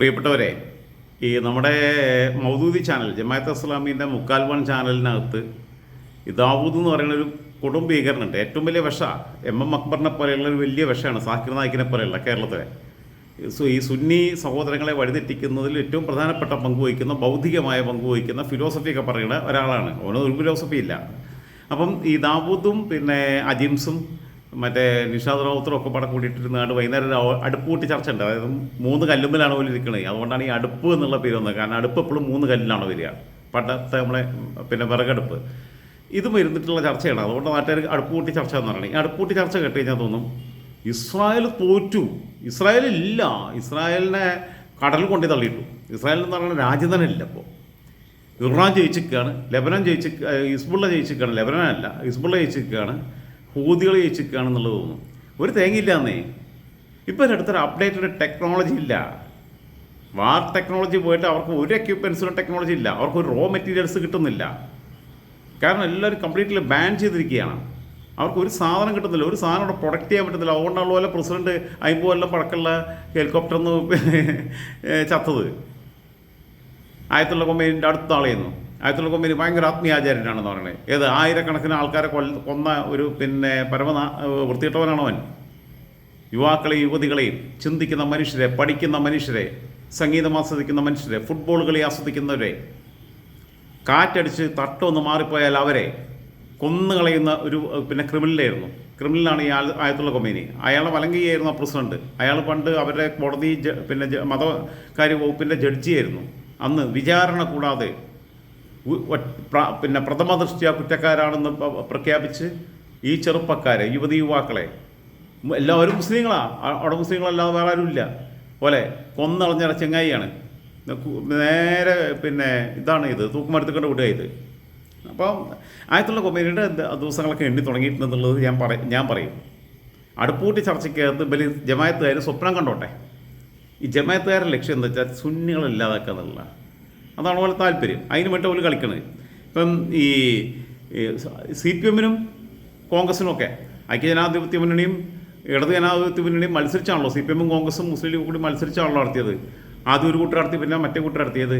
പ്രിയപ്പെട്ടവരെ ഈ നമ്മുടെ മൗദൂദി ചാനൽ ജമാഅത്ത് ഇസ്ലാമീന്റെ മുക്കാൽ വൺ ചാനലിനകത്ത് ദാവൂദ് എന്ന് പറയുന്ന ഒരു കൊടും ഭീകരനുണ്ട്. ഏറ്റവും വലിയ വിഷ എം എം അക്ബറിനെ പോലെയുള്ള ഒരു വലിയ വിഷമാണ് സാക്കിർ നായിക്കിനെ പോലെയുള്ള കേരളത്തിലെ. ഈ സുന്നി സഹോദരങ്ങളെ വഴിതെറ്റിക്കുന്നതിൽ ഏറ്റവും പ്രധാനപ്പെട്ട പങ്ക് വഹിക്കുന്ന ബൗദ്ധികമായ പങ്ക് വഹിക്കുന്ന ഫിലോസഫിയൊക്കെ പറയുന്ന ഒരാളാണ്. അവന് ഒരു ഫിലോസഫി ഇല്ല. അപ്പം ഈ ദാവൂദും പിന്നെ അജിംസും മറ്റേ നിഷാദ് റാവുത്തറും ഒക്കെ പടം കൂടിയിട്ടിരുന്നാണ്ട് വൈകുന്നേരം അടുപ്പ് കൂട്ടി ചർച്ച ഉണ്ട് അതായത് മൂന്ന് കല്ലുമ്പിലാണ് പോലും ഇരിക്കുന്നത് അതുകൊണ്ടാണ് ഈ അടുപ്പ് എന്നുള്ള പേര് വന്നത്. കാരണം അടുപ്പ് എപ്പോഴും മൂന്ന് കല്ലിലാണ് വരിക. പണ്ടത്തെ നമ്മളെ പിന്നെ വിറകടുപ്പ് ഇത് ഇരുന്നിട്ടുള്ള ചർച്ചയാണ്. അതുകൊണ്ട് നാട്ടുകാർ അടുപ്പ് കൂട്ടി ചർച്ച എന്ന് പറയുന്നത് ഈ അടുപ്പ് കൂട്ടി ചർച്ച കേട്ട് കഴിഞ്ഞാൽ തോന്നും ഇസ്രായേൽ തോറ്റു. ഇസ്രായേൽ ഇല്ല. ഇസ്രായേലിനെ കടൽ കൊണ്ടു തള്ളിയിട്ടു. ഇസ്രായേൽ എന്ന് പറയുന്ന രാജ്യം തന്നെ ഇല്ല ഇപ്പോൾ ഇറാൻ ജയിച്ചിരിക്കുകയാണ്. ലെബനൻ ജയിച്ച് ഇസ്ബുള്ള ജയിച്ചിരിക്കുകയാണ്. ലെബനൻ അല്ല ഹിസ്ബുള്ള ജയിച്ചിരിക്കുകയാണ്. ഹൂതികൾ ജയിച്ചിരിക്കുകയാണ് എന്നുള്ളത് തോന്നും ഒരു തേങ്ങയില്ലാന്നേ. ഇപ്പം എന്റെ അടുത്തൊരു അപ്ഡേറ്റഡ് ടെക്നോളജി ഇല്ല. വാർ ടെക്നോളജി പോയിട്ട് അവർക്ക് ഒരു എക്യുപ്മെൻസിനും ടെക്നോളജി ഇല്ല. അവർക്ക് ഒരു റോ മെറ്റീരിയൽസ് കിട്ടുന്നില്ല. കാരണം എല്ലാവരും കംപ്ലീറ്റ്ലി ബാൻ ചെയ്തിരിക്കുകയാണ്. അവർക്ക് ഒരു സാധനം കിട്ടുന്നില്ല. ഒരു സാധനം അവിടെ പ്രൊഡക്റ്റ് ചെയ്യാൻ പറ്റുന്നില്ല അതുകൊണ്ടാണ് പോലെ പ്രസിഡന്റ് അമ്പത് പടക്കുള്ള ഹെലികോപ്റ്റർ ഒന്ന് ചത്തത്. ആയത്തുള്ള കൊമ്പേനിന്റെ അടുത്ത ആളെയെന്നു ആയത്തുള്ള കൊമ്പേനി ഭയങ്കര ആത്മീയാചാര്യനാണെന്ന് പറയുന്നത് ഏത് ആയിരക്കണക്കിന് ആൾക്കാരെ കൊല്ല കൊന്ന ഒരു പിന്നെ പരമ വൃത്തിയിട്ടവനാണ് അവൻ. യുവാക്കളെയും യുവതികളെയും ചിന്തിക്കുന്ന മനുഷ്യരെ പഠിക്കുന്ന മനുഷ്യരെ സംഗീതം ആസ്വദിക്കുന്ന മനുഷ്യരെ ഫുട്ബോൾ കളി ആസ്വദിക്കുന്നവരെ കാറ്റടിച്ച് തട്ടൊന്ന് മാറിപ്പോയാൽ അവരെ കൊന്നുകളയുന്ന ഒരു പിന്നെ ക്രിമിനലായിരുന്നു. ക്രിമിനലാണ് ഈ ആയത്തുള്ള കൊമേനി. അയാളെ വലങ്കയായിരുന്നു ആ പ്രസിഡന്റ്. അയാൾ പണ്ട് അവരുടെ കോടതി പിന്നെ മതകാര്യ വകുപ്പിന്റെ ജഡ്ജിയായിരുന്നു. അന്ന് വിചാരണ കൂടാതെ പിന്നെ പ്രഥമ ദൃഷ്ടിയാ കുറ്റക്കാരാണെന്ന് പ്രഖ്യാപിച്ച് ഈ ചെറുപ്പക്കാരെ യുവതി യുവാക്കളെ എല്ലാവരും മുസ്ലിങ്ങളാണ് അവിടെ മുസ്ലിങ്ങളല്ലാതെ വേറെ ആരുമില്ല പോലെ കൊന്നളഞ്ഞ ചെങ്ങായിയാണ്. നേരെ പിന്നെ ഇതാണ് ഇത് തൂക്കുമരത്തുകൊണ്ട് വിടുക ഇത്. അപ്പം ആയത്തുള്ള കൊമേനിയുടെ ദിവസങ്ങളൊക്കെ എണ്ണി തുടങ്ങിയിട്ടുണ്ടെന്നുള്ളത് ഞാൻ പറ ഞാൻ പറയും. അടുപ്പൂട്ടി ചർച്ചയ്ക്കകത്ത് ബലി ജമായത്തുകാർ സ്വപ്നം കണ്ടോട്ടെ? ഈ ജമായത്തുകാരുടെ ലക്ഷ്യം എന്താ വെച്ചാൽ സുന്നികളില്ലാതാക്കുക എന്നുള്ള അതാണ് പോലെ താല്പര്യം. അതിന് വേണ്ടി അവർ കളിക്കുന്നത് ഇപ്പം ഈ സി പി എമ്മിനും കോൺഗ്രസിനും ഒക്കെ ഐക്യജനാധിപത്യ മുന്നണിയും ഇടത് ജനാധിപത്യ മുന്നണിയും മത്സരിച്ചാണല്ലോ സി പി എമ്മും കോൺഗ്രസും മുസ്ലിം ലീഗും കൂടി മത്സരിച്ചാണല്ലോ നടത്തിയത്. ആദ്യം ഒരു കൂട്ടർ നടത്തി പിന്നെ മറ്റേ കൂട്ടർ നടത്തിയത്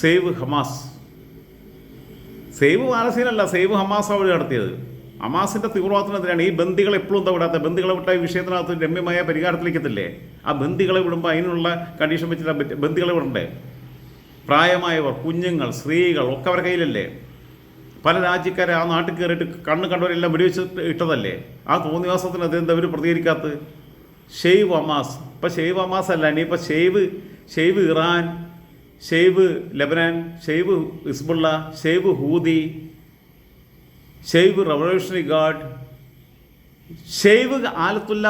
സേവ് ഹമാസ്. സേവ് പാലസ്തീനല്ല സേവ് ഹമാസ് അവർ നടത്തിയത്. ഹമാസിന്റെ തീവ്രവാദത്തിനെതിരാണ് ഈ ബന്ദികളെ എപ്പോഴും എന്താ വിടാത്ത? ബന്ദികളെ വിട്ട ഈ വിഷയത്തിനകത്ത് രമ്യമായ പരിഹാരത്തിലേക്ക് എത്തില്ലേ? ആ ബന്ദികളെ വിടുമ്പോൾ അതിനുള്ള കണ്ടീഷൻ വെച്ചിട്ട് ബന്ദികളെ വിടണ്ടേ? പ്രായമായവർ കുഞ്ഞുങ്ങൾ സ്ത്രീകൾ ഒക്കെ അവരുടെ കയ്യിലല്ലേ? പല രാജ്യക്കാരെ ആ നാട്ടിൽ കയറിയിട്ട് കണ്ണ് കണ്ടവരെല്ലാം വെടിവെച്ച് ഇട്ടതല്ലേ? ആ തോന്നിവാസത്തിന് അതെന്താ അവർ പ്രതികരിക്കാത്തത്? ഷെയ്വ് അമാസ് ഇപ്പം ഷെയ്വ് അമാസ് അല്ല ഇനിയിപ്പോൾ shave shave Iran shave Lebanon shave Hezbollah shave Houthi shave revolutionary guard shave ആലത്തുല്ല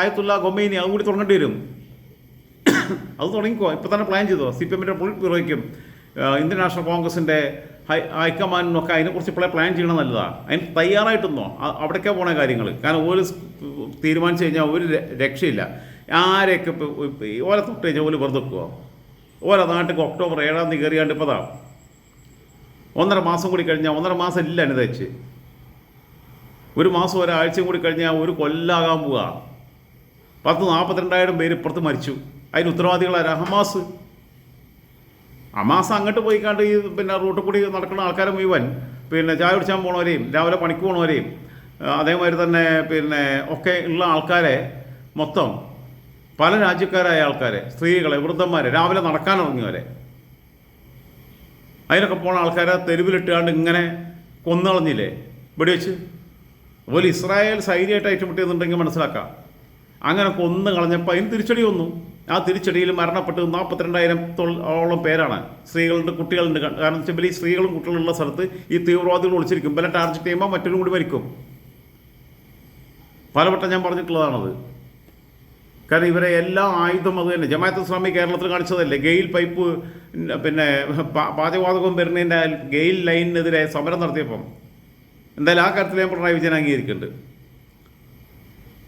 Ayatollah Khomeini അതും കൂടി തുടങ്ങേണ്ടി വരും. അത് തുടങ്ങിക്കോ. ഇപ്പം തന്നെ പ്ലാൻ ചെയ്തോ? സി പി എമ്മിന്റെ പൊളിറ്റ് ബ്യൂറോയ്ക്കും ഇന്ത്യൻ നാഷണൽ കോൺഗ്രസിന്റെ ഹൈ ഹൈക്കമാൻഡിനും ഒക്കെ അതിനെക്കുറിച്ച് ഇപ്പോഴേ പ്ലാൻ ചെയ്യണം നല്ലതാണ് അതിന് തയ്യാറായിട്ടൊന്നോ? അവിടേക്കാണ് അവിടേക്കാ പോണ കാര്യങ്ങൾ കാരണം ഒരു തീരുമാനിച്ചു കഴിഞ്ഞാൽ ഒരു രക്ഷയില്ല. ആരെയൊക്കെ ഓല തൊട്ട് കഴിഞ്ഞാൽ ഓൽ വെറുതെ വെക്കുമോ നാട്ടിൽ ഒക്ടോബർ ഏഴാം തീയതി കയറിയാണ്ട് ഇപ്പോൾ ഒന്നര മാസം കൂടി കഴിഞ്ഞാൽ ഒന്നര മാസം ഇല്ല അനുദയിച്ച് ഒരു മാസം ഒരാഴ്ചയും കൂടി കഴിഞ്ഞാൽ ഒരു കൊല്ലാകാൻ പോവുക പത്ത് നാൽപ്പത്തിരണ്ടായിരം പേര് ഇപ്പുറത്ത് മരിച്ചു. അതിന് ഉത്തരവാദികളാരാ? ഹമാസ്. ഹമാസ് അങ്ങോട്ട് പോയിക്കാണ്ട് ഈ പിന്നെ റൂട്ടിൽ കൂടി നടക്കുന്ന ആൾക്കാരെ മുഴുവൻ പിന്നെ ചായ കുടിച്ചാൻ പോണവരെയും രാവിലെ പണിക്ക് പോണവരെയും അതേമാതിരി തന്നെ പിന്നെ ഒക്കെ ഉള്ള ആൾക്കാരെ മൊത്തം പല രാജ്യക്കാരായ ആൾക്കാരെ സ്ത്രീകളെ വൃദ്ധന്മാരെ രാവിലെ നടക്കാൻ ഇറങ്ങിയവരെ അതിനൊക്കെ പോണ ആൾക്കാരെ തെരുവിലിട്ടുകൊണ്ട് ഇങ്ങനെ കൊന്നളഞ്ഞില്ലേ? വെടിവെച്ച്? അതുപോലെ ഇസ്രായേൽ സൈന്യമായിട്ട് ഏറ്റുമുട്ടിയെന്നുണ്ടെങ്കിൽ മനസ്സിലാക്കാം. അങ്ങനെ കൊന്നു കളഞ്ഞപ്പോൾ അതിന് തിരിച്ചടി വന്നു. ആ തിരിച്ചടിയിൽ മരണപ്പെട്ടത് നാൽപ്പത്തിരണ്ടായിരം ഓളം പേരാണ്. സ്ത്രീകളുണ്ട് കുട്ടികളുണ്ട്. കാരണം വെച്ചാൽ ഈ സ്ത്രീകളും കുട്ടികളുള്ള സ്ഥലത്ത് ഈ തീവ്രവാദികൾ ഒളിച്ചിരിക്കും. പല ടാർഗറ്റ് ചെയ്യുമ്പോൾ മറ്റൊരു കൂടി മരിക്കും. പലവട്ടം ഞാൻ പറഞ്ഞിട്ടുള്ളതാണത്. കാരണം ഇവരെ എല്ലാ ആയുധം അത് തന്നെ. ജമാഅത്ത് ഇസ്ലാമി കേരളത്തിൽ കാണിച്ചതല്ലേ? ഗെയിൽ പൈപ്പ് പിന്നെ പാചകവാതകം വരുന്നതിന്റെ ഗെയിൽ ലൈനിനെതിരെ സമരം നടത്തിയപ്പം. എന്തായാലും ആ കാര്യത്തിൽ ഞാൻ പിണറായി വിജയൻ അംഗീകരിക്കുന്നുണ്ട്.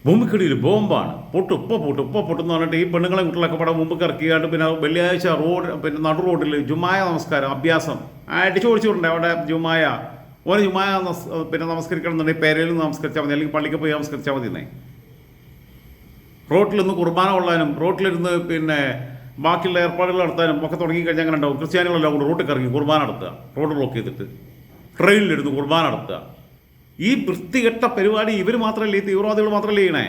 ഭൂമിക്കടിയിൽ ബോംബാണ്. പൊട്ട് ഉപ്പ പൊട്ട് ഉപ്പ പൊട്ടെന്ന് പറഞ്ഞിട്ട് ഈ പെണ്ണുങ്ങളെ കുട്ടികളൊക്കെ പടം മുമ്പ് ഇറക്കിയാണ്ട് പിന്നെ വെള്ളിയാഴ്ച റോഡ് പിന്നെ നടു റോഡിൽ ജുമായ നമസ്കാരം അഭ്യാസം. അടിച്ചു പൊളിച്ചിട്ടുണ്ട്. അവിടെ ജുമായ ഓരോ ജുമായ പിന്നെ നമസ്കരിക്കണം എന്നുണ്ടെങ്കിൽ പേരയിൽ നമസ്കരിച്ചാൽ മതി. അല്ലെങ്കിൽ പള്ളിക്ക് പോയി നമസ്കരിച്ചാൽ മതി എന്നേ റോട്ടിൽ നിന്ന് കുർബാന കൊള്ളാനും റോട്ടിലിരുന്ന് പിന്നെ ബാക്കിയുള്ള ഏർപ്പാടുകൾ നടത്താനും ഒക്കെ തുടങ്ങിക്കഴിഞ്ഞാൽ അങ്ങനെ ഉണ്ടാവും? ക്രിസ്ത്യാനികളെല്ലാം കൂടെ റോട്ടിൽ ഇറങ്ങി കുർബാന നടത്തുക. റോഡ് ബ്ലോക്ക് ചെയ്തിട്ട്. ട്രെയിനിലിരുന്ന് കുർബാന നടത്തുക. ഈ വൃത്തികെട്ട പരിപാടി ഇവർ മാത്രമല്ലേ ഈ തീവ്രവാദികൾ മാത്രമല്ലേ ചെയ്യണേ?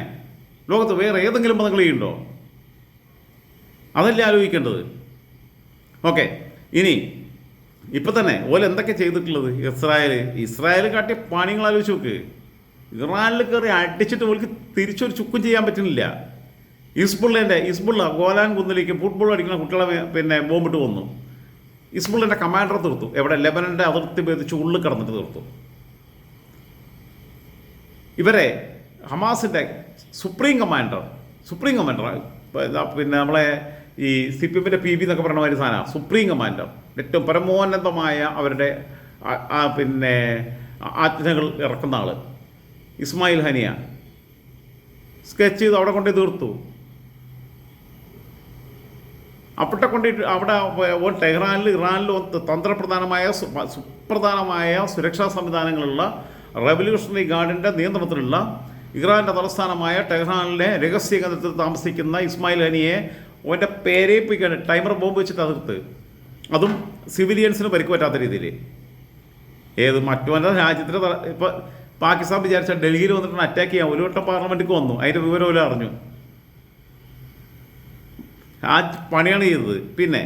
ലോകത്ത് വേറെ ഏതെങ്കിലും മതങ്ങൾ ചെയ്യുന്നുണ്ടോ? അതല്ലേ ആലോചിക്കേണ്ടത്? ഓക്കെ ഇനി ഇപ്പം തന്നെ ഓല എന്തൊക്കെ ചെയ്തിട്ടുള്ളത്? ഇസ്രായേൽ ഇസ്രായേൽ കാട്ടിയ പണികൾ ആലോചിച്ച് നോക്ക്. ഇറാനിൽ കയറി അടിച്ചിട്ട് ഓൾക്ക് തിരിച്ചൊരു ചുക്കും ചെയ്യാൻ പറ്റുന്നില്ല. ഇസ്ബുള്ളേന്റെ ഇസ്ബുള്ള ഗോലാൻ കുന്നിലേക്ക് ഫുട്ബോൾ അടിക്കുന്ന കുട്ടികളെ പിന്നെ ബോംബിട്ട് വന്നു ഇസ്ബുള്ളേന്റെ കമാൻഡറെ തീർത്തു. എവിടെ? ലെബനന്റെ അതിർത്തി ഭേദിച്ച് ഉള്ളിൽ കടന്നിട്ട് തീർത്തു. ഇവരെ ഹമാസിന്റെ സുപ്രീം കമാൻഡർ സുപ്രീം കമാൻഡർ പിന്നെ നമ്മളെ ഈ സി പി എമ്മിന്റെ പി ബി എന്നൊക്കെ പറയുന്ന മാതിരി സാധനമാണ് സുപ്രീം കമാൻഡർ. ഏറ്റവും പരമോന്നതമായ അവരുടെ പിന്നെ ആജ്ഞകൾ ഇറക്കുന്ന ആൾ ഇസ്മായിൽ ഹനിയ. സ്കെച്ച് ചെയ്ത് അവിടെ കൊണ്ടേ തീർത്തു. അവിടെ കൊണ്ടിട്ട് അവിടെ ടെഹ്റാനിൽ ഇറാനിലും തന്ത്രപ്രധാനമായ സുപ്രധാനമായ സുരക്ഷാ സംവിധാനങ്ങളുള്ള റവല്യൂഷണറി ഗാർഡിന്റെ നിയന്ത്രണത്തിലുള്ള ഇറാന്റെ തലസ്ഥാനമായ ടെഹ്റാനിലെ രഹസ്യ കേന്ദ്രത്തിൽ താമസിക്കുന്ന ഇസ്മായിൽ ഹനിയെ ഓന്റെ പേരേപ്പിക്കാൻ ടൈമർ ബോംബ് വെച്ചിട്ട് അതിർത്ത് അതും സിവിലിയൻസിന് പരിക്ക് പറ്റാത്ത രീതിയിൽ ഏത് മറ്റവന്റെ രാജ്യത്തിന്റെ ഇപ്പോൾ ഇപ്പൊ പാകിസ്ഥാൻ വിചാരിച്ച ഡൽഹിയിൽ വന്നിട്ട് അറ്റാക്ക് ചെയ്യാം ഒരു വട്ടം പാർലമെന്റിക്ക് വന്നു. അതിന്റെ വിവരം അറിഞ്ഞു. ആ പണിയാണ് ചെയ്തത്. പിന്നെ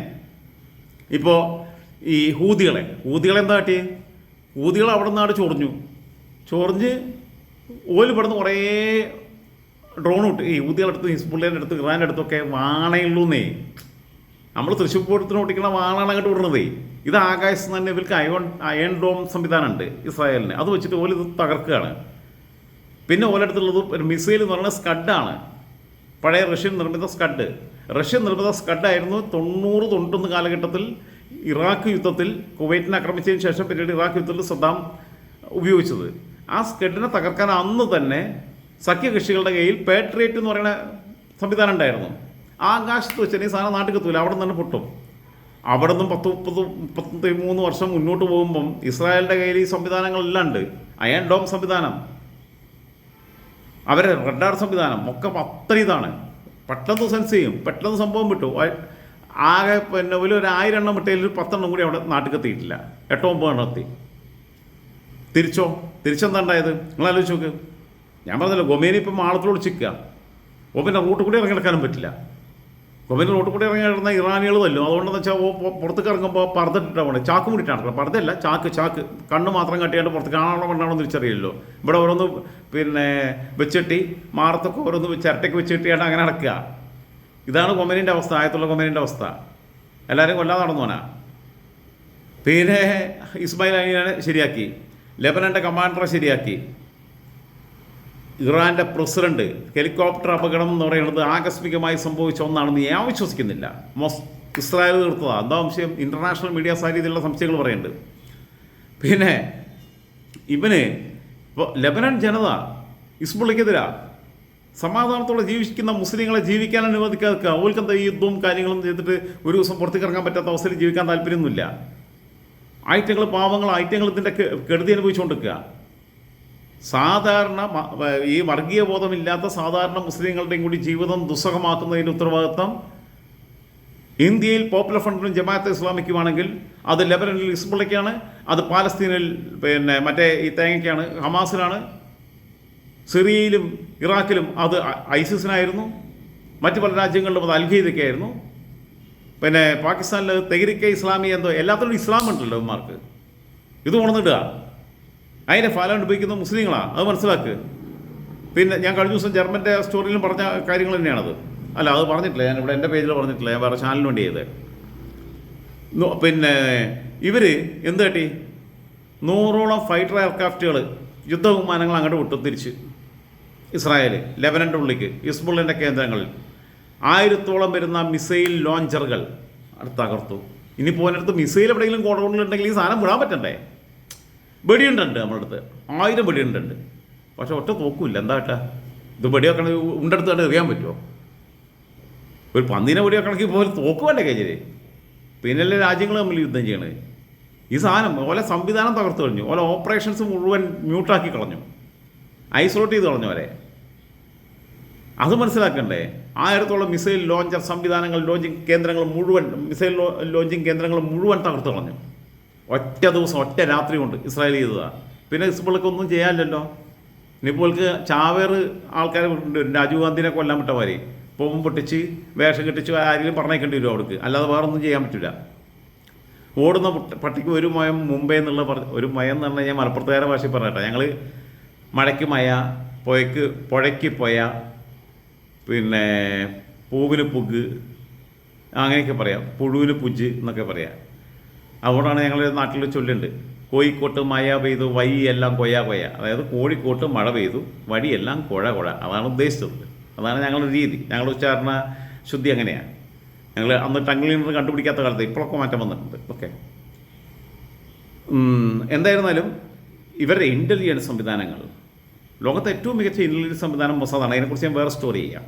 ഇപ്പോൾ ഈ ഹൂതികളെ. ഹൂതികളെ എന്താ കാട്ടി ഹൂതികൾ അവിടെ നിന്നാട് ചൊറിഞ്ഞു. ചൊറിഞ്ഞ് ഓൽ പെടുന്ന കുറേ ഡ്രോൺ ഇട്ട് ഈ ഊതികളെടുത്ത് ഹിസ്ബുള്ളേന്റെ അടുത്ത് ഇറാന്റെ അടുത്തൊക്കെ വാണയുള്ളൂന്നേ. നമ്മൾ തൃശ്ശൂർ പൂരത്തിന് ഓടിക്കുന്ന വാണാണ് അങ്ങോട്ട് വിടുന്നതേ. ഇത് ആകാശത്ത് തന്നെ ഇവർക്ക് അയോൺ അയൺ ഡോം സംവിധാനമുണ്ട് ഇസ്രായേലിന്. അത് വെച്ചിട്ട് ഓല ഇത് തകർക്കുകയാണ്. പിന്നെ ഓലടുത്തുള്ളത് ഒരു മിസൈൽ എന്ന് പറയുന്നത് സ്കഡാണ്. പഴയ റഷ്യൻ നിർമ്മിത സ്കഡ്. റഷ്യൻ നിർമ്മിത സ്കഡായിരുന്നു തൊണ്ണൂറ് തൊണ്ണൂറ്റൊന്ന് കാലഘട്ടത്തിൽ ഇറാഖ് യുദ്ധത്തിൽ കുവൈറ്റിനെ ആക്രമിച്ചതിന് ശേഷം പിന്നീട് ഇറാഖ് യുദ്ധത്തിൽ സദ്ദാം ഉപയോഗിച്ചത്. ആ സ്കെഡിനെ തകർക്കാൻ അന്ന് തന്നെ സഖ്യകക്ഷികളുടെ കയ്യിൽ പേട്രിയേറ്റ് എന്ന് പറയുന്ന സംവിധാനം ഉണ്ടായിരുന്നു. ആകാശത്ത് വെച്ചാൽ ഈ സാധനം നാട്ടിൽ എത്തൂല അവിടെ നിന്ന് പൊട്ടും. അവിടെ നിന്നും പത്ത് മുപ്പത് മുപ്പത്തി മൂന്ന് വർഷം മുന്നോട്ട് പോകുമ്പം ഇസ്രായേലിന്റെ കയ്യിൽ ഈ സംവിധാനങ്ങളെല്ലാം ഉണ്ട്. അയൺ ഡോം സംവിധാനം. അവരെ റഡാർ സംവിധാനം ഒക്കെ അത്ര ഇതാണ്. പെട്ടെന്ന് സെൻസ് ചെയ്യും. പെട്ടെന്ന് സംഭവം വിട്ടു ആകെ പിന്നെ ഒരു ആയിരം എണ്ണം വിട്ടതിൽ ഒരു പത്തെണ്ണം കൂടി അവിടെ നാട്ടിൽ എത്തിയിട്ടില്ല എട്ടോ ഒമ്പത് എണ്ണം എത്തി തിരിച്ചോ? തിരിച്ചെന്താ ഉണ്ടായത് നിങ്ങൾ ആലോചിച്ച് നോക്ക്. ഞാൻ പറഞ്ഞല്ലോ ഗൊമേനി ഇപ്പം ആളത്തിലോട് ചിക്കുക ഓ പിന്നെ റൂട്ട് കൂടി ഇറങ്ങി പറ്റില്ല. ഗൊമേനി റൂട്ട് കൂടി ഇറങ്ങി നടന്ന ഇറാനികൾ തല്ലും അതുകൊണ്ടെന്ന് വെച്ചാൽ പുറത്തേക്ക് ഇറങ്ങുമ്പോൾ പോണേ. ചാക്ക് മുടിയിട്ടാണ് പറഞ്ഞല്ല ചാക്ക് ചാക്ക്. കണ്ണ് മാത്രം കട്ടിയാണ്ട് പുറത്ത് കാണാണോ കണ്ടാണോ തിരിച്ചറിയില്ലല്ലോ. ഇവിടെ ഓരോന്ന് പിന്നെ വെച്ചിട്ടി മാറത്തൊക്കെ ഓരോന്ന് ചിരട്ടയ്ക്ക് വെച്ചിട്ടിയാണ് അങ്ങനെ നടക്കുക. ഇതാണ് ഗൊമേനിന്റെ അവസ്ഥ ആയത്തുള്ള ഗൊമേനിന്റെ അവസ്ഥ. എല്ലാവരും കൊല്ലാതെ നടന്നോനാ പിന്നെ ഇസ്മായിൽ അലിനെ ശരിയാക്കി. ലെബനന്റെ കമാൻഡറെ ശരിയാക്കി. ഇറാന്റെ പ്രസിഡന്റ് ഹെലികോപ്റ്റർ അപകടം എന്ന് പറയുന്നത് ആകസ്മികമായി സംഭവിച്ച ഒന്നാണെന്ന് ഞാൻ വിശ്വസിക്കുന്നില്ല മൊസ് ഇസ്രായേൽ തീർത്തതാണ് എന്താ സംശയം? ഇന്റർനാഷണൽ മീഡിയ ആ സംശയങ്ങൾ പറയുന്നുണ്ട് പിന്നെ ഇവന് ഇപ്പോൾ ലെബനൻ ജനത ഇസ്ബുള്ളിക്കെതിരാ സമാധാനത്തോടെ ജീവിക്കുന്ന മുസ്ലിങ്ങളെ ജീവിക്കാൻ അനുവദിക്കാതെ ഈ യുദ്ധവും കാര്യങ്ങളും ചെയ്തിട്ട് ഒരു ദിവസം പുറത്തേക്ക് ഇറങ്ങാൻ പറ്റാത്ത അവസ്ഥയിൽ ജീവിക്കാൻ താല്പര്യമൊന്നുമില്ല. ഐറ്റങ്ങൾ പാവങ്ങൾ ആയിട്ടങ്ങൾ ഇതിന്റെ കെടുതി അനുഭവിച്ചുകൊണ്ടിരിക്കുക. സാധാരണ ഈ വർഗീയ ബോധമില്ലാത്ത സാധാരണ മുസ്ലിങ്ങളുടെയും കൂടി ജീവിതം ദുസ്സഹമാക്കുന്നതിന്റെ ഉത്തരവാദിത്വം ഇന്ത്യയിൽ പോപ്പുലർ ഫ്രണ്ടിനും ജമാഅത്ത് ഇസ്ലാമിക്കുമാണെങ്കിൽ അത് ലെബനനിൽ ഇസ്ബുള്ളയ്ക്കാണ് അത് പാലസ്തീനിൽ പിന്നെ മറ്റേ ഈ തേങ്ങയ്ക്കാണ് ഹമാസിനാണ് സിറിയയിലും ഇറാഖിലും അത് ഐസിസിനായിരുന്നു മറ്റു പല രാജ്യങ്ങളിലും അത് അൽഖീദയ്ക്കായിരുന്നു പിന്നെ പാകിസ്ഥാനിൽ തെഹരിക്ക ഇസ്ലാമി എന്തോ എല്ലാത്തിലും ഇസ്ലാം ഉണ്ടല്ലോ ഇവന്മാർക്ക് ഇത് ഉണർന്നിടുക. അതിന്റെ ഫലം അനുഭവിക്കുന്ന മുസ്ലിങ്ങളാണ് അത് മനസ്സിലാക്ക്. പിന്നെ ഞാൻ കഴിഞ്ഞ ദിവസം ജർമ്മന്റെ സ്റ്റോറിയിലും പറഞ്ഞ കാര്യങ്ങൾ തന്നെയാണത്. അല്ല അത് പറഞ്ഞിട്ടില്ല. ഞാൻ ഇവിടെ എന്റെ പേജിൽ പറഞ്ഞിട്ടില്ല. ഞാൻ വേറെ ചാനലിന് വേണ്ടി ചെയ്തത്. പിന്നെ ഇവർ എന്ത് കേട്ടി? നൂറോളം ഫൈറ്റർ എയർക്രാഫ്റ്റുകൾ യുദ്ധവിമാനങ്ങൾ അങ്ങോട്ട് വിട്ടു തിരിച്ച്. ഇസ്രായേൽ ലെബനന്റെ ഉള്ളിലേക്ക് ഇസ്ബുള്ളിന്റെ കേന്ദ്രങ്ങളിൽ. ആയിരത്തോളം വരുന്ന മിസൈൽ ലോഞ്ചറുകൾ അടുത്തകർത്തു. ഇനി പോകുന്നിടത്ത് മിസൈൽ എവിടെയെങ്കിലും ഗോഡൗണിലുണ്ടെങ്കിൽ ഈ സാധനം വിടാൻ പറ്റണ്ടേ? വെടിയുണ്ടുണ്ട് നമ്മുടെ അടുത്ത് ആയിരം വെടിയുണ്ടുണ്ട്. പക്ഷെ ഒറ്റ തോക്കില്ല എന്താ കേട്ടാ? ഇത് വെടിവെക്കണ ഉണ്ടെടുത്ത് കണ്ട് എറിയാൻ പറ്റുമോ? ഒരു പന്തിനെ വെടിവെക്കണമെങ്കിൽ ഒരു തോക്ക് വേണ്ടേ കയ്യിൽ പിന്നല്ലേ രാജ്യങ്ങൾ തമ്മിൽ യുദ്ധം ചെയ്യണത് ഈ സാധനം ഓലെ സംവിധാനം തകർത്തു കളഞ്ഞു. ഓലെ ഓപ്പറേഷൻസ് മുഴുവൻ മ്യൂട്ടാക്കി കളഞ്ഞു. ഐസോലേറ്റ് ചെയ്ത് കളഞ്ഞു അവരെ. അത് മനസ്സിലാക്കണ്ടേ? ആയിരത്തോളം മിസൈൽ ലോഞ്ചർ സംവിധാനങ്ങൾ ലോഞ്ചിങ് കേന്ദ്രങ്ങൾ മുഴുവൻ മിസൈൽ ലോഞ്ചിങ് കേന്ദ്രങ്ങൾ മുഴുവൻ തകർത്ത് കളഞ്ഞു. ഒറ്റ ദിവസം ഒറ്റ രാത്രി കൊണ്ട് ഇസ്രായേൽ ചെയ്തതാണ് പിന്നെ ഹിസ്ബുള്ളക്ക് ഒന്നും ചെയ്യാനില്ലല്ലോ. ഇനിയിപ്പോൾക്ക് ചാവേർ ആൾക്കാരെ വിട്ടിട്ടുണ്ട്. രാജീവ് ഗാന്ധിനെ കൊല്ലാൻ വിട്ടമാരി പോകും പൊട്ടിച്ച് വേഷം കെട്ടിച്ച് ആരെങ്കിലും പറഞ്ഞേക്കേണ്ടി വരും അവർക്ക്. അല്ലാതെ വേറെ ഒന്നും ചെയ്യാൻ പറ്റില്ല ഓടുന്ന പുട്ട- പട്ടിക്ക് ഒരു മയം മുംബൈ എന്നുള്ള പറ ഒരു മയം എന്ന് പറഞ്ഞാൽ ഞാൻ മലപ്പുറത്തുകാരെ ഭാഷയിൽ പറഞ്ഞിട്ടാ ഞങ്ങൾ മഴയ്ക്ക് മയ പുഴയ്ക്ക് പുഴയ്ക്ക് പുഴ പിന്നെ പൂവിന് പുഗ് അങ്ങനെയൊക്കെ പറയാം. പുഴുവിന് പുജ് എന്നൊക്കെ പറയാം. അതുകൊണ്ടാണ് ഞങ്ങളുടെ നാട്ടിൽ ചൊല്ലുണ്ട്. കോഴിക്കോട്ട് മഴ പെയ്തു വഴി എല്ലാം കൊയ കൊയ. അതായത് കോഴിക്കോട്ട് മഴ പെയ്തു വഴിയെല്ലാം കുഴ കുഴ. അതാണ് ഉദ്ദേശിച്ചത്. അതാണ് ഞങ്ങളുടെ രീതി. ഞങ്ങളുടെ ഉച്ചാരണ ശുദ്ധി അങ്ങനെയാണ്. ഞങ്ങൾ അന്ന് ടങ് കണ്ടുപിടിക്കാത്ത കാലത്ത് ഇപ്പോഴൊക്കെ മാറ്റം വന്നിട്ടുണ്ട്. ഓക്കെ. എന്തായിരുന്നാലും ഇവരുടെ ഇന്റലിജൻസ് സംവിധാനങ്ങൾ ലോകത്തെ ഏറ്റവും മികച്ച ഇന്റലിജൻസ് സംവിധാനം മൊസാദാണ്. അതിനെക്കുറിച്ച് ഞാൻ വേറെ സ്റ്റോറി ചെയ്യാം.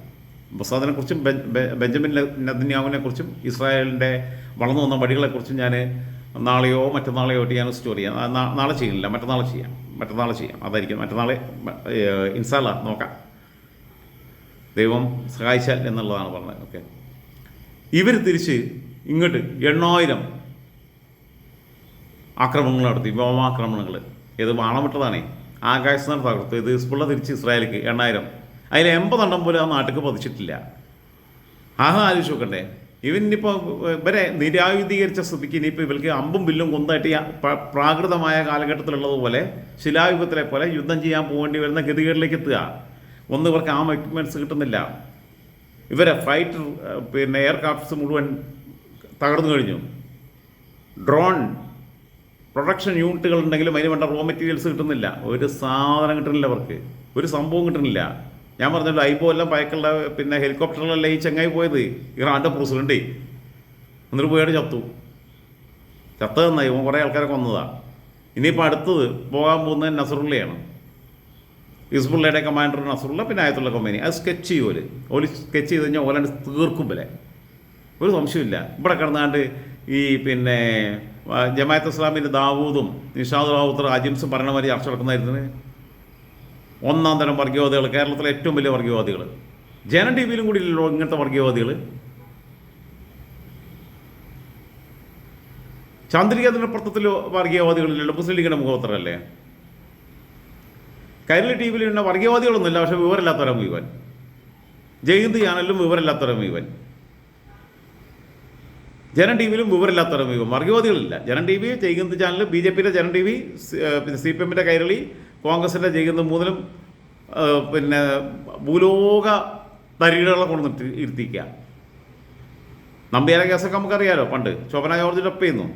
മൊസാദിനെ കുറിച്ചും ബെഞ്ചമിൻ നെതന്യാവിനെ കുറിച്ചും ഇസ്രായേലിന്റെ വളർന്നു വന്ന വഴികളെക്കുറിച്ചും ഞാൻ നാളെയോ മറ്റന്നാളെയോ ആയിട്ട് ഞാൻ സ്റ്റോറി ചെയ്യാം. നാളെ ചെയ്യുന്നില്ല മറ്റന്നാൾ ചെയ്യാം. മറ്റന്നാൾ ചെയ്യാം. അതായിരിക്കും. മറ്റന്നാളെ ഇൻസാല നോക്കാം. ദൈവം സഹായിച്ചാൽ എന്നുള്ളതാണ് പറഞ്ഞത്. ഓക്കെ. ഇവർ തിരിച്ച് ഇങ്ങോട്ട് എണ്ണായിരം ആക്രമണങ്ങൾ നടത്തി. വ്യോമാക്രമണങ്ങൾ ഏത് വാണമിട്ടതാണേ ആകാശത്താണ് തകർത്തു ഇത് ഹിസ്ബുള്ള തിരിച്ച് ഇസ്രായേലിക്ക് എണ്ണായിരം. അതിൽ എൺപതെണ്ണം പോലും ആ നാട്ടിൽ പതിച്ചിട്ടില്ല. ആഹ് ആലോചിച്ച് നോക്കണ്ടേ. ഇവനിപ്പോൾ ഇവരെ നിരായുധീകരിച്ച സ്ഥിതിക്ക് ഇനിയിപ്പോൾ ഇവർക്ക് അമ്പും ബില്ലും കൊന്നായിട്ട് പ്രാകൃതമായ കാലഘട്ടത്തിലുള്ളതുപോലെ ശിലായുഗത്തിലെ പോലെ യുദ്ധം ചെയ്യാൻ പോകേണ്ടി വരുന്ന ഗതികേടിലേക്ക് എത്തുക. ഒന്ന് ഇവർക്ക് ആ എക്യുപ്മെന്റ്സ് കിട്ടുന്നില്ല. ഇവരെ ഫൈറ്റർ പിന്നെ എയർക്രാഫ്റ്റ്സ് മുഴുവൻ തകർന്നു കഴിഞ്ഞു. ഡ്രോൺ പ്രൊഡക്ഷൻ യൂണിറ്റുകൾ ഉണ്ടെങ്കിലും അതിന് വേണ്ട റോ മെറ്റീരിയൽസ് കിട്ടുന്നില്ല. ഒരു സാധനം കിട്ടുന്നില്ല അവർക്ക്. ഒരു സംഭവം കിട്ടുന്നില്ല. ഞാൻ പറഞ്ഞല്ലോ ഐബോ എല്ലാം പയക്കുള്ള പിന്നെ ഹെലികോപ്റ്ററിലല്ല ഈ ചെങ്ങായി പോയത്. ഇറാന്റെ പ്രസിഡന്റ്. എന്നിട്ട് പോയിട്ട് ചത്തു. ചത്ത നന്നായി. കുറേ ആൾക്കാരെ കൊന്നതാ ഇനിയിപ്പോൾ അടുത്തത് പോകാൻ പോകുന്നത് നസറുള്ളയാണ്. ഹിസ്ബുള്ളയുടെ കമാൻഡർ നസറുള്ള പിന്നെ ആയത്തുള്ള കമ്പനി അത് സ്കെച്ച് ചെയ്യും ഓൽ ഓൽ സ്കെച്ച് ചെയ്ത് കഴിഞ്ഞാൽ ഓലാണ്ട് തീർക്കും പോലെ ഒരു സംശയമില്ല ഇവിടെ കിടന്നാണ്ട് ഈ പിന്നെ ജമാഅത്ത് ഇസ്ലാമിന്റെ ദാവൂദും നിഷാദ് റാവുത്തർ അജിംസും ഭരണമാരി ചർച്ച നടക്കുന്നതായിരുന്നു. ഒന്നാം തരം വർഗീയവാദികൾ കേരളത്തിലെ ഏറ്റവും വലിയ വർഗീയവാദികൾ. ജന ടി വിയിലും കൂടി ഇല്ലല്ലോ ഇങ്ങനത്തെ വർഗീയവാദികൾ. ചാന്ദ്രിക ദിനപ്പത്രത്തിൽ വർഗീയവാദികളില്ലല്ലോ മുസ്ലിം ലീഗിന്റെ മുഖപത്രമല്ലേ കൈരളി ടി പിന്നെ വർഗീയവാദികളൊന്നുമില്ല പക്ഷേ വിവരമില്ലാത്തവരാണ് മുഴുവൻ. ജയന്തി ചാനലിലും വിവരമില്ലാത്തവരാണ് മുഴുവൻ. ജനം ടി വിയിലും വിവരമില്ലാത്ത മുഴുവൻ വർഗീയവാദികളില്ല. Janam T V Jaihind channel B J പിയുടെ ജനം ടി വി പിന്നെ സി പി എമ്മിന്റെ കൈരളി കോൺഗ്രസിന്റെ ജയ്ഹിന്ദ് മൂന്നിലും പിന്നെ ഭൂലോക തരികളെ നിർത്തി ഇരുത്തിക്കുക നമ്പ്യാരെ കേസൊക്കെ നമുക്കറിയാലോ പണ്ട് ശോഭന ജോർജിന്റെ ഒപ്പമായിരുന്നു.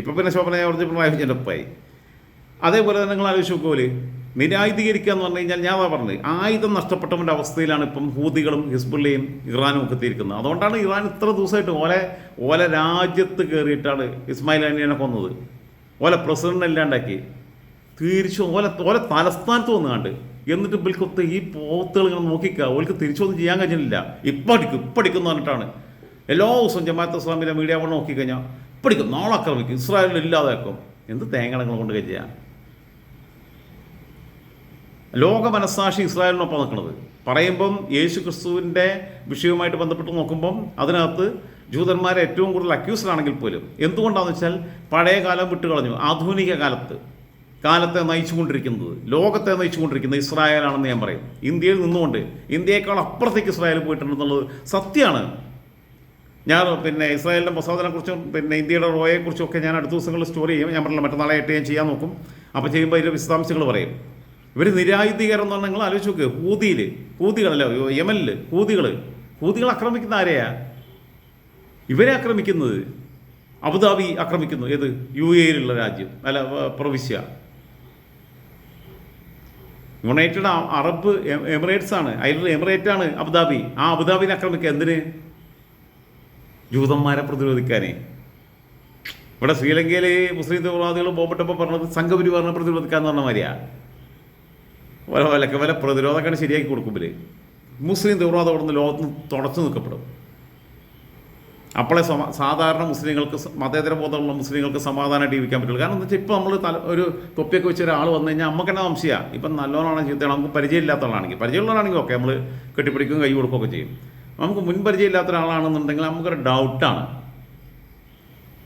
ഇപ്പം പിന്നെ ശോഭന ജോർജ് പിണറായി വിജയന്റെ ഒപ്പമായി. അതേപോലെ തന്നെ നിങ്ങൾ ആലോചിച്ച് നോക്കൂൽ നിരായുധീകരിക്കുക എന്ന് പറഞ്ഞു കഴിഞ്ഞാൽ ഞാൻ പറഞ്ഞത് ആയുധം നഷ്ടപ്പെട്ടവന്റെ അവസ്ഥയിലാണ് ഇപ്പം ഹൂതികളും ഹിസ്ബുള്ളയും ഇറാനും ഒക്കെ എത്തിയിരിക്കുന്നത്. അതുകൊണ്ടാണ് ഇറാൻ ഇത്ര ദിവസമായിട്ട് ഓലെ ഓലെ രാജ്യത്ത് കയറിയിട്ടാണ് ഇസ്മായിൽ അനിയനെ കൊന്നത്. ഓലെ പ്രസിഡന്റ് ഇല്ലാണ്ടാക്കി. തിരിച്ചു ഓലെ ഓല തലസ്ഥാനത്ത് വന്നുകാണ്ട്. എന്നിട്ട് ഇവൽക്കൊത്ത് ഈ പോത്തുകൾ ഇങ്ങനെ നോക്കിക്കുക ഓൾക്ക് തിരിച്ചൊന്നും ചെയ്യാൻ കഴിഞ്ഞില്ല ഇപ്പം അടിക്കും ഇപ്പം അടിക്കും എന്ന് പറഞ്ഞിട്ടാണ്. എല്ലാ ദിവസവും ജമാഅത്ത് ഇസ്ലാമിലെ മീഡിയ കൊണ്ട് നോക്കിക്കഴിഞ്ഞാൽ ഇപ്പം അടിക്കും. നാളെ ആക്രമിക്കും. ഇസ്രായേലിൽ ഇല്ലാതാക്കും. എന്ത് തേങ്ങണങ്ങൾ കൊണ്ട് കഴിയുക ലോക മനസ്സാക്ഷി ഇസ്രായേലിനൊപ്പം നിൽക്കുന്നത്. പറയുമ്പം യേശു ക്രിസ്തുവിന്റെ വിഷയവുമായിട്ട് ബന്ധപ്പെട്ട് നോക്കുമ്പം അതിനകത്ത് ജൂതന്മാരെ ഏറ്റവും കൂടുതൽ അക്യൂസ്ഡാണെങ്കിൽ പോലും എന്തുകൊണ്ടാണെന്ന് വെച്ചാൽ പഴയ കാലം വിട്ടുകളഞ്ഞു ആധുനിക കാലത്ത്. കാലത്തെ നയിച്ചുകൊണ്ടിരിക്കുന്നത്. ലോകത്തെ നയിച്ചുകൊണ്ടിരിക്കുന്നത് ഇസ്രായേലാണെന്ന് ഞാൻ പറയും. ഇന്ത്യയിൽ നിന്നുകൊണ്ട് ഇന്ത്യയേക്കാൾ അപ്പുറത്തേക്ക് ഇസ്രായേൽ പോയിട്ടുണ്ടെന്നുള്ളത് സത്യമാണ്. ഞാൻ പിന്നെ ഇസ്രായേലിന്റെ പ്രസാദനെ കുറിച്ചും പിന്നെ ഇന്ത്യയുടെ റോയെക്കുറിച്ചും ഒക്കെ ഞാൻ അടുത്ത ദിവസങ്ങളിൽ സ്റ്റോറി ചെയ്യും. ഞാൻ പറഞ്ഞില്ല മറ്റന്നാളായിട്ട് ഞാൻ ചെയ്യാൻ നോക്കും. അപ്പോൾ ചെയ്യുമ്പോൾ അതിന്റെ വിശദാംശങ്ങൾ പറയും. ഇവർ നിരായുധീകരണം എന്ന് പറഞ്ഞാൽ ആലോചിച്ച് നോക്ക്. ഹൂതിയിൽ ഹൂതികളല്ല? യമനിൽ ഹൂതികൾ ഹൂതികൾ ആക്രമിക്കുന്ന ആരെയാ? ഇവരെ ആക്രമിക്കുന്നത് അബുദാബി ആക്രമിക്കുന്നു. ഏത്? യു എയിലുള്ള രാജ്യം. അല്ല പ്രവിശ്യ യുണൈറ്റഡ് അറബ് എമിറേറ്റ്സ് ആണ്. അതിലുള്ള എമിറേറ്റ് ആണ് അബുദാബി. ആ അബുദാബിനെ ആക്രമിക്കുക എന്തിന്? ജൂതന്മാരെ പ്രതിരോധിക്കാനേ. ഇവിടെ ശ്രീലങ്കയിലെ മുസ്ലിം തീവ്രവാദികൾ ബോംബിട്ടപ്പോൾ പറഞ്ഞത് സംഘപരിവാറിനെ പ്രതിരോധിക്കാന്ന് പറഞ്ഞ മാതിരിയാ. വല വലക്ക വല പ്രതിരോധക്കാണ് ശരിയാക്കി കൊടുക്കുമ്പോൾ മുസ്ലിം തീവ്രവാദം അവിടെ നിന്ന് ലോകത്ത് തുടച്ചു നിൽക്കപ്പെടും. അപ്പോളെ സാധാരണ മുസ്ലിങ്ങൾക്ക് മതേതര ബോധമുള്ള മുസ്ലിങ്ങൾക്ക് സമാധാനമായിട്ട് ജീവിക്കാൻ പറ്റുള്ളൂ. കാരണം എന്താ വെച്ചാൽ ഇപ്പോൾ നമ്മൾ തല ഒരു തൊപ്പിയൊക്കെ വെച്ച ഒരാൾ വന്നു കഴിഞ്ഞാൽ നമുക്ക് തന്നെ സംശയമാണ് ഇപ്പം നല്ലോണമാണ് ചീത്തയാണോ നമുക്ക് പരിചയമില്ലാത്തവളാണെങ്കിൽ ആളാണെങ്കിൽ പരിചയമുള്ളതാണെങ്കിൽ ഓക്കെ നമ്മൾ കെട്ടിപ്പിടിക്കും കൈ കൊടുക്കുകയൊക്കെ ചെയ്യും. നമുക്ക് മുൻ പരിചയമില്ലാത്ത ഒരാളാണെന്നുണ്ടെങ്കിൽ നമുക്കൊരു ഡൗട്ടാണ്.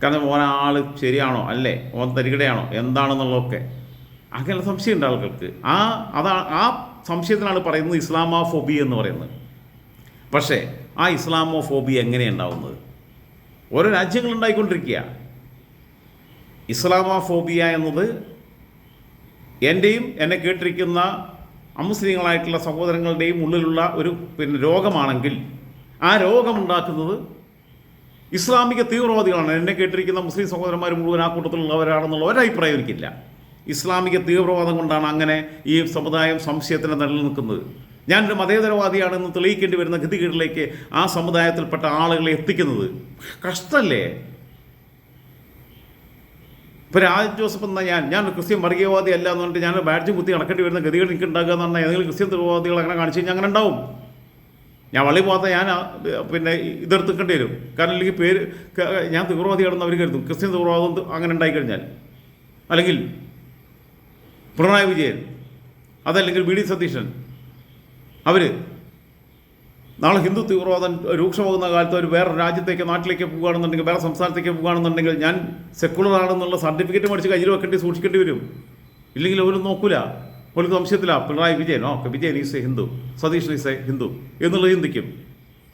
കാരണം ഓൻ ആൾ ശരിയാണോ? അല്ലേ? ഓൻ തരികിടയാണോ? എന്താണെന്നുള്ളതൊക്കെ. അങ്ങനെ സംശയമുണ്ട് ആളുകൾക്ക്. ആ അതാ ആ സംശയത്തിനാണ് പറയുന്നത് ഇസ്ലാമോ ഫോബി എന്ന് പറയുന്നത്. പക്ഷേ ആ ഇസ്ലാമോ ഫോബി എങ്ങനെയാണ് ഉണ്ടാവുന്നത്? ഓരോ രാജ്യങ്ങൾ ഉണ്ടായിക്കൊണ്ടിരിക്കുക. ഇസ്ലാമോ ഫോബിയ എന്നത് എന്റെയും എന്നെ കേട്ടിരിക്കുന്ന അമുസ്ലിങ്ങളായിട്ടുള്ള സഹോദരങ്ങളുടെയും ഉള്ളിലുള്ള ഒരു പിന്നെ രോഗമാണെങ്കിൽ ആ രോഗമുണ്ടാക്കുന്നത് ഇസ്ലാമിക തീവ്രവാദികളാണ്. എന്നെ കേട്ടിരിക്കുന്ന മുസ്ലിം സഹോദരന്മാർ മുഴുവൻ ആ കൂട്ടത്തിലുള്ളവരാണെന്നുള്ള ഒരഭിപ്രായം എനിക്കില്ല. ഇസ്ലാമിക തീവ്രവാദം കൊണ്ടാണ് അങ്ങനെ ഈ സമുദായം സംശയത്തിന് നിലനിൽക്കുന്നത് ഞാനൊരു മതേതരവാദിയാണെന്ന് തെളിയിക്കേണ്ടി വരുന്ന ഗതികേടിലേക്ക് ആ സമുദായത്തിൽപ്പെട്ട ആളുകളെ എത്തിക്കുന്നത്. കഷ്ടല്ലേ? ഇപ്പോൾ രാജ് ജോസഫ് എന്ന ഞാൻ ഞാൻ ക്രിസ്ത്യൻ വർഗീയവാദി അല്ല എന്ന് പറഞ്ഞിട്ട് ഞാൻ ബാഡ്ജും കുത്തി നടക്കേണ്ടി വരുന്ന ഗതികൾ എനിക്ക് ഉണ്ടാകുക എന്ന് പറഞ്ഞാൽ ഏതെങ്കിലും ക്രിസ്ത്യൻ തീവ്രവാദികൾ അങ്ങനെ കാണിച്ചു കഴിഞ്ഞാൽ അങ്ങനെ ഉണ്ടാവും. ഞാൻ വള്ളി പോകാത്ത ഞാൻ പിന്നെ ഇതെടുത്തിക്കേണ്ടി വരും. കാരണം അല്ലെങ്കിൽ പേര് ഞാൻ തീവ്രവാദിയാണെന്ന് അവർ കരുതും. ക്രിസ്ത്യൻ തീവ്രവാദം അങ്ങനെ ഉണ്ടായിക്കഴിഞ്ഞാൽ. അല്ലെങ്കിൽ പിണറായി വിജയൻ അതല്ലെങ്കിൽ വി ഡി സതീശൻ അവർ നാളെ ഹിന്ദു തീവ്രവാദം രൂക്ഷമാകുന്ന കാലത്ത് അവർ വേറെ രാജ്യത്തേക്ക് നാട്ടിലേക്ക് പോകുകയാണെന്നുണ്ടെങ്കിൽ വേറെ സംസ്ഥാനത്തേക്ക് പോകുകയാണെന്നുണ്ടെങ്കിൽ ഞാൻ സെക്കുലർ ആണെന്നുള്ള സർട്ടിഫിക്കറ്റ് മേടിച്ച് കയ്യിൽ വെക്കേണ്ടി സൂക്ഷിക്കേണ്ടി വരും. ഇല്ലെങ്കിൽ അവരും നോക്കൂല. ഒരു സംശയത്തിലാണ് Pinarayi Vijayan okay Vijayan is a Hindu Satheesh is a Hindu എന്നുള്ളത് ചിന്തിക്കും.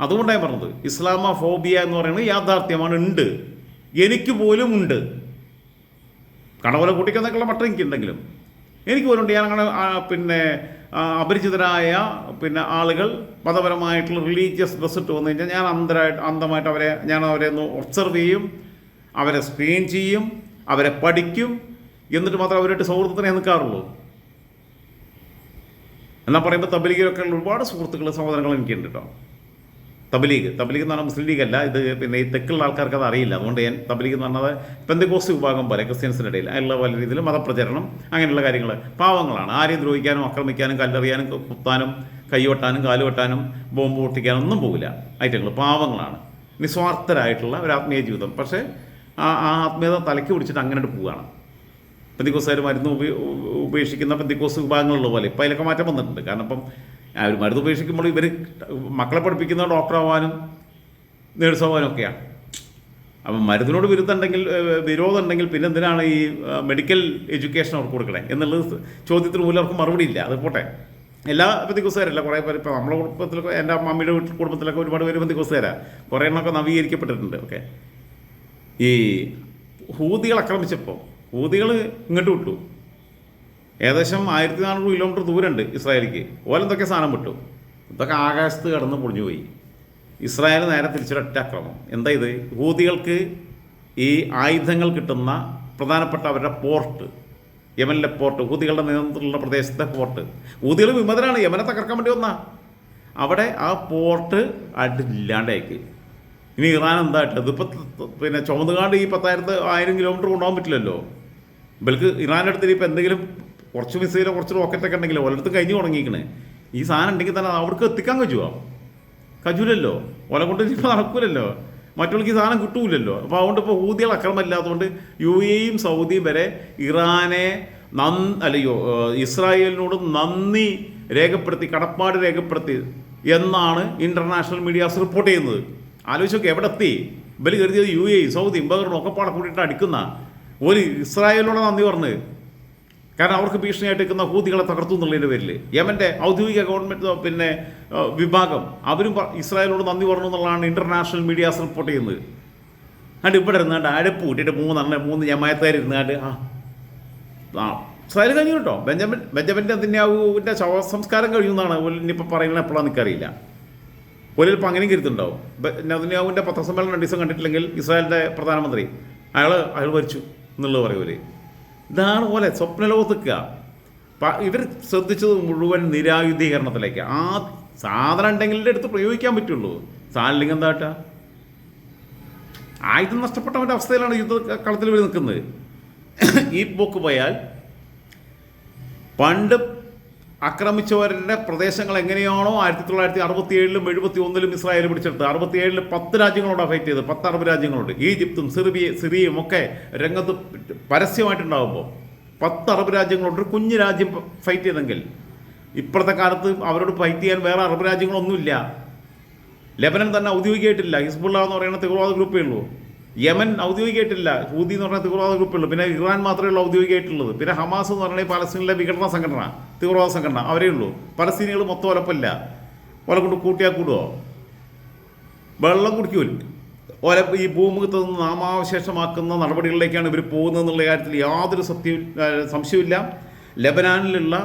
അതുകൊണ്ടാണ് പറഞ്ഞത് ഇസ്ലാമ ഫോബിയ എന്ന് പറയുന്നത് യാഥാർത്ഥ്യമാണ് ഉണ്ട്. എനിക്ക് പോലും ഉണ്ട്. കടവല കൂട്ടിക്കുന്നൊക്കെയുള്ള മട്ടം എനിക്ക് പോലുണ്ട് ഞാൻ അങ്ങനെ പിന്നെ അപരിചിതരായ പിന്നെ ആളുകൾ മതപരമായിട്ടുള്ള റിലീജിയസ് ഡ്രസ് ഇട്ട് വന്നു കഴിഞ്ഞാൽ ഞാൻ അന്തരായിട്ട് അന്തമായിട്ട് അവരെ ഞാൻ അവരെ ഒന്ന് ഒബ്സർവ് ചെയ്യും അവരെ സ്ക്രീൻ ചെയ്യും അവരെ പഠിക്കും എന്നിട്ട് മാത്രമേ അവരായിട്ട് സൗഹൃദത്തിനെ നിൽക്കാറുള്ളൂ. എന്നാൽ പറയുമ്പോൾ തബലിഗിലൊക്കെ ഒരുപാട് സുഹൃത്തുക്കൾ സഹോദരങ്ങൾ എനിക്കുണ്ട് കേട്ടോ. തബലീഗ്. തബലീഗ് എന്ന് പറഞ്ഞാൽ മുസ്ലിം ലീഗ് അല്ല ഇത് പിന്നെ ഈ തെക്കുള്ള ആൾക്കാർക്ക് അത് അറിയില്ല. അതുകൊണ്ട് ഞാൻ തബലീഗ് എന്ന് പറഞ്ഞത് പെന്തക്കോസ് വിഭാഗം പോലെ ക്രിസ്ത്യൻസിന്റെ ഇടയിൽ അതിലുള്ള പല രീതിയിൽ മതപ്രചരണം അങ്ങനെയുള്ള കാര്യങ്ങൾ. പാവങ്ങളാണ്. ആരെയും ദ്രോഹിക്കാനും ആക്രമിക്കാനും കല്ലെറിയാനും കുത്താനും കൈവെട്ടാനും കാലുവെട്ടാനും ബോംബ് പൊട്ടിക്കാനും ഒന്നും പോകില്ല ഐറ്റങ്ങൾ പാവങ്ങളാണ്. നിസ്വാർത്ഥരായിട്ടുള്ള ഒരു ആത്മീയ ജീവിതം. പക്ഷേ ആ ആ ആത്മീയത തലയ്ക്ക് പിടിച്ചിട്ട് അങ്ങനെ പോവുകയാണ് പെന്തിക്കോസുകാർ മരുന്ന് ഉപ- ഉപേക്ഷിക്കുന്ന പെന്തിക്കോസ് വിഭാഗങ്ങളുള്ള പോലെ ഇപ്പം അതിലൊക്കെ മാറ്റം വന്നിട്ടുണ്ട്. കാരണം ഇപ്പം ഒരു മരുന്ന് ഉപേക്ഷിക്കുമ്പോൾ ഇവർ മക്കളെ പഠിപ്പിക്കുന്ന ഡോക്ടറാവാനും നേഴ്സാവാനും ഒക്കെയാണ് അപ്പം മരുന്നിനോട് വിരുദ്ധമുണ്ടെങ്കിൽ വിരോധം ഉണ്ടെങ്കിൽ പിന്നെ എന്തിനാണ് ഈ മെഡിക്കൽ എഡ്യൂക്കേഷൻ അവർക്ക് കൊടുക്കണേ എന്നുള്ളത് ചോദ്യത്തിന് പോലും അവർക്ക് മറുപടി ഇല്ല. അത് പോട്ടെ. എല്ലാ ബന്ധുക്കുസുകാരല്ല കുറേ പേര് ഇപ്പോൾ നമ്മുടെ കുടുംബത്തിലൊക്കെ എന്റെ മമ്മിയുടെ വീട്ടിൽ കുടുംബത്തിലൊക്കെ ഒരുപാട് പേര് പെന്തിക്കോസുകാരാണ് കുറേ എണ്ണമൊക്കെ നവീകരിക്കപ്പെട്ടിട്ടുണ്ട്. ഓക്കെ. ഈ ഹൂതികൾ ആക്രമിച്ചപ്പോൾ ഹൂതികൾ ഇങ്ങോട്ട് വിട്ടു. ഏകദേശം ആയിരത്തി നാനൂറ് കിലോമീറ്റർ ദൂരമുണ്ട് ഇസ്രായേലിക്ക്. ഓലെന്തൊക്കെ സാധനം വിട്ടു? ഇതൊക്കെ ആകാശത്ത് കടന്ന് പൊളിഞ്ഞു പോയി ഇസ്രായേൽ നേരെ തിരിച്ചൊരൊറ്റ അക്രമം. എന്താ ഇത്? ഹൂതികൾക്ക് ഈ ആയുധങ്ങൾ കിട്ടുന്ന പ്രധാനപ്പെട്ട അവരുടെ പോർട്ട് യമനിലെ പോർട്ട് ഹൂതികളുടെ നിയന്ത്രണത്തിലുള്ള പ്രദേശത്തെ പോർട്ട് ഹൂതികൾ വിമതരാണ്. യമനെ തകർക്കാൻ വേണ്ടി വന്ന. അവിടെ ആ പോർട്ട് അടില്ലാണ്ടാക്കി ഇനി ഇറാൻ എന്താ ഇട്ടത് പിന്നെ ചുമന്നുകാണ്ട് ഈ പത്തായിരത്ത് ആയിരം കിലോമീറ്റർ കൊണ്ടുപോകാൻ പറ്റില്ലല്ലോ. ഇവർക്ക് ഇറാന്റെ അടുത്ത് ഇപ്പം എന്തെങ്കിലും കുറച്ച് മിസൈലോ കുറച്ച് റോക്കറ്റൊക്കെ ഉണ്ടെങ്കിൽ ഒലർത്ത് കഴിഞ്ഞ് തുടങ്ങിയിരിക്കണേ ഈ സാധനം ഉണ്ടെങ്കിൽ തന്നെ അവർക്ക് എത്തിക്കാൻ കഴിയുമോ? കജൂലല്ലോ ഓല കൊണ്ട് ചിലപ്പോൾ നടക്കൂലല്ലോ. മറ്റുള്ളവർക്ക് ഈ സാധനം കിട്ടൂലല്ലോ. അപ്പോൾ അതുകൊണ്ട് ഇപ്പോൾ ഊതികൾ അക്രമമില്ലാത്തതുകൊണ്ട് യു എയും സൗദിയും വരെ ഇറാനെ നന് അല്ലയോ ഇസ്രായേലിനോട് നന്ദി രേഖപ്പെടുത്തി കടപ്പാട് രേഖപ്പെടുത്തി എന്നാണ് ഇന്റർനാഷണൽ മീഡിയാസ് റിപ്പോർട്ട് ചെയ്യുന്നത്. ആലോചിച്ച് നോക്കി എവിടെ എത്തി? ഇവർ കരുതിയത് യു എ സൗദി ബഹറിനും ഒക്കെ പാടെ കൂട്ടിയിട്ട് അടിക്കുന്ന ഒരു ഇസ്രായേലിനോട് നന്ദി പറഞ്ഞ് കാരണം അവർക്ക് ഭീഷണിയായിട്ട് നിൽക്കുന്ന ഹൂതികളെ തകർത്തു എന്നുള്ളതിന്റെ പേരിൽ യമന്റെ ഔദ്യോഗിക ഗവൺമെന്റ് പിന്നെ വിഭാഗം അവരും ഇസ്രായേലിനോട് നന്ദി പറഞ്ഞു എന്നുള്ളതാണ് ഇന്റർനാഷണൽ മീഡിയാസ് റിപ്പോർട്ട് ചെയ്യുന്നത്. അണ്ട് ഇവിടെ ഇരുന്നാണ്ട് അഴപ്പ് കൂട്ടിയിട്ട് മൂന്നെണ്ണം മൂന്ന് ജമായത്തുകാർ ഇരുന്നാണ്ട് ആ ഇസ്രായേൽ കഴിഞ്ഞു കേട്ടോ. ബെഞ്ചമിൻ ബെഞ്ചമിന്റെ അതിന്റെ ശവ സംസ്കാരം കഴിയുന്നതാണ് ഇനിയിപ്പോൾ പറയുന്നത് എപ്പോഴാണ് എനിക്കറിയില്ല. ഒരു ചിലപ്പോൾ അങ്ങനെയും കരുത്തുണ്ടാവും. നെതന്യാഹുവിന്റെ പത്രസമ്മേളനം രണ്ട് ദിവസം കണ്ടിട്ടില്ലെങ്കിൽ ഇസ്രായേലിന്റെ പ്രധാനമന്ത്രി അയാൾ അയാൾ മരിച്ചു എന്നുള്ളത് പറയൂലേ ഇതാണ് പോലെ സ്വപ്നലോകത്തേക്കുക ഇവർ ശ്രദ്ധിച്ചത് മുഴുവൻ നിരായുധീകരണത്തിലേക്ക്. ആ സാധനം ഉണ്ടെങ്കിലേ എടുത്ത് പ്രയോഗിക്കാൻ പറ്റുള്ളൂ. സാധനം എന്താട്ട ആയുധം നഷ്ടപ്പെട്ടവന്റെ അവസ്ഥയിലാണ് യുദ്ധ കളത്തിൽ ഇവർ നിൽക്കുന്നത്. ഈ പോക്ക് പോയാൽ പണ്ട് ആക്രമിച്ചവരുടെ പ്രദേശങ്ങൾ എങ്ങനെയാണോ ആയിരത്തി തൊള്ളായിരത്തി അറുപത്തി ഏഴിലും എഴുപത്തി ഒന്നിലും ഇസ്രായേൽ പിടിച്ചെടുത്ത് അറുപത്തി ഏഴിൽ പത്ത് രാജ്യങ്ങളോട് ഫൈറ്റ് ചെയ്തത്. പത്ത് അറബ് രാജ്യങ്ങളുണ്ട് ഈജിപ്തും സിറിയ സിറിയയും ഒക്കെ രംഗത്ത് പരസ്യമായിട്ടുണ്ടാകുമ്പോൾ പത്ത് അറബ് രാജ്യങ്ങളോട് ഒരു കുഞ്ഞു രാജ്യം ഫൈറ്റ് ചെയ്തെങ്കിൽ ഇപ്പോഴത്തെ കാലത്ത് അവരോട് ഫൈറ്റ് ചെയ്യാൻ വേറെ അറബ് രാജ്യങ്ങളൊന്നുമില്ല. ലെബനൻ തന്നെ ഔദ്യോഗികമായിട്ടില്ല. ഹിസ്ബുള്ള എന്ന് പറയുന്ന തീവ്രവാദ ഗ്രൂപ്പേ ഉള്ളൂ. യമൻ ഔദ്യോഗികമായിട്ടില്ല. ഹൂദി എന്ന് പറയുന്ന തീവ്രവാദ ഗ്രൂപ്പേ ഉള്ളൂ പിന്നെ ഇറാൻ മാത്രമേ ഉള്ളൂ ഔദ്യോഗികമായിട്ടുള്ളത്. പിന്നെ ഹമാസ് എന്ന് പറയുന്നത് പലസ്തീനിലെ വിഘടന സംഘടന. തീവ്രവാദ സംഘടന അവരേ ഉള്ളൂ. പലസ്തീനികൾ മൊത്തം ഒലപ്പല്ല. ഒല കൊണ്ട് കൂട്ടിയാൽ കൂടുമോ വെള്ളം കുടിക്കൂല ഓല ഈ ഭൂമുഖത്ത് നിന്ന് നാമാവശേഷമാക്കുന്ന നടപടികളിലേക്കാണ് ഇവർ പോകുന്നത് എന്നുള്ള കാര്യത്തിൽ യാതൊരു സത്യം സംശയമില്ല ലെബനാനിലുള്ള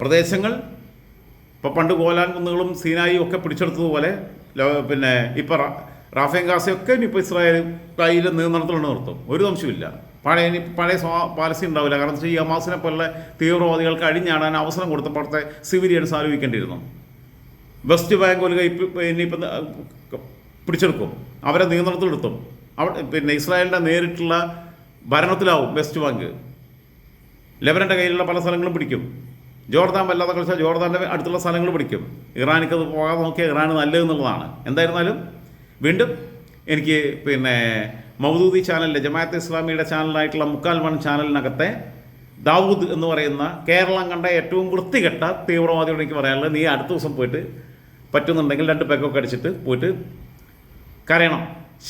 പ്രദേശങ്ങൾ ഇപ്പോൾ പണ്ട് ഗോലാൻ കുന്നുകളും സീനായും ഒക്കെ പിടിച്ചെടുത്തതുപോലെ പിന്നെ ഇപ്പോൾ റാഫേൻ ഗാസയൊക്കെ ഇനിയിപ്പോൾ ഇസ്രായേൽ കയ്യിൽ നിയന്ത്രണത്തിലുണ്ട് നിർത്തും ഒരു സംശയമില്ല പഴയ പഴയ സ്വാ പാലസി ഉണ്ടാവില്ല. കാരണം വെച്ചാൽ ഈ ഹമാസിനെ തീവ്രവാദികൾക്ക് അഴിഞ്ഞാടാൻ അവസരം കൊടുത്തപ്പോഴത്തെ സിവിലിയൻസ് ആലോചിക്കേണ്ടിയിരുന്നു വെസ്റ്റ് ബാങ്ക് ഒരു ഇനിയിപ്പം പിടിച്ചെടുക്കും. അവരെ നിയന്ത്രണത്തിലെടുത്തും. അവിടെ പിന്നെ ഇസ്രായേലിന്റെ നേരിട്ടുള്ള ഭരണത്തിലാവും വെസ്റ്റ് ബാങ്ക്. ലെബനന്റെ കയ്യിലുള്ള പല സ്ഥലങ്ങളും പിടിക്കും. ജോർദാൻ വല്ലാതെ കളിച്ചാൽ ജോർദാന്റെ അടുത്തുള്ള സ്ഥലങ്ങൾ പിടിക്കും. ഇറാനിക്ക് അത് പോകാതെ നോക്കിയാൽ ഇറാൻ നല്ലതെന്നുള്ളതാണ്. എന്തായിരുന്നാലും വീണ്ടും എനിക്ക് പിന്നെ മൗദൂദി ചാനലിന്റെ ജമാഅത്ത് ഇസ്ലാമിയുടെ ചാനലായിട്ടുള്ള മുക്കാൽ വൺ ചാനലിനകത്തെ ദാവൂദ് എന്ന് പറയുന്ന കേരളം കണ്ട ഏറ്റവും വൃത്തികെട്ട തീവ്രവാദിയോട് എനിക്ക് പറയാനുള്ളത് നീ അടുത്ത ദിവസം പോയിട്ട് പറ്റുന്നുണ്ടെങ്കിൽ രണ്ട് പേക്കൊക്കെ അടിച്ചിട്ട് പോയിട്ട് കരയണം.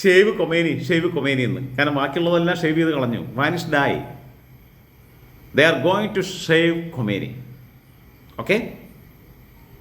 ഷേവ് കൊമേനി ഷേവ് കൊമേനി എന്ന്. കാരണം ബാക്കിയുള്ളതെല്ലാം ഷേവ് ചെയ്ത് കളഞ്ഞു. വാനിഷ്ഡ് ആയി they are going to shave Khomeini Okay?